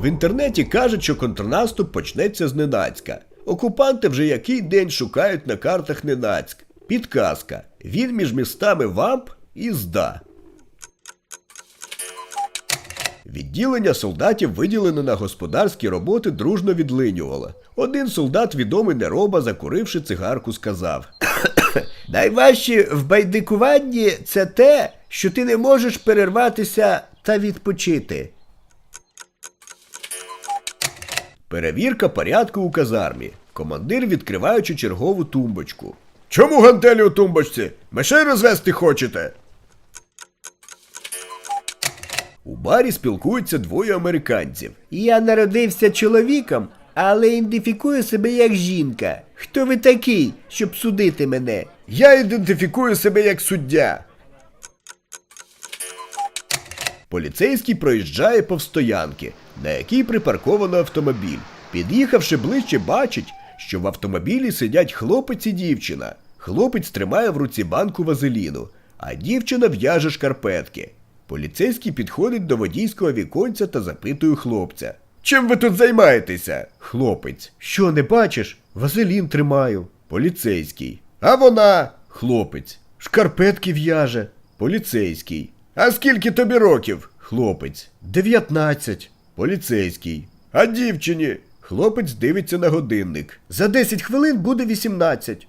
В інтернеті кажуть, що контрнаступ почнеться зненацька. Окупанти вже який день шукають на картах Ненацьк. Підказка. Він між містами Вамп і Зда. Відділення солдатів, виділене на господарські роботи, дружно відлинювало. Один солдат, відомий нероба, закуривши цигарку, сказав: Найважче в байдикуванні це те, що ти не можеш перерватися та відпочити. Перевірка порядку у казармі. Командир, відкриваючи чергову тумбочку. Чому гантелі у тумбочці? Мишей розвести хочете? У барі спілкуються двоє американців. Я народився чоловіком, але ідентифікую себе як жінка. Хто ви такий, щоб судити мене? Я ідентифікую себе як суддя. Поліцейський проїжджає повз стоянки, на якій припарковано автомобіль. Під'їхавши ближче, бачить, що в автомобілі сидять хлопець і дівчина. Хлопець тримає в руці банку вазеліну, а дівчина в'яже шкарпетки. Поліцейський підходить до водійського віконця та запитує хлопця. Чим ви тут займаєтеся? Хлопець. Що, не бачиш? Вазелін тримаю. Поліцейський. А вона? Хлопець. Шкарпетки в'яже. Поліцейський. А скільки тобі років? Хлопець. Дев'ятнадцять. Поліцейський. А дівчині? Хлопець дивиться на годинник. За 10 хвилин буде 18.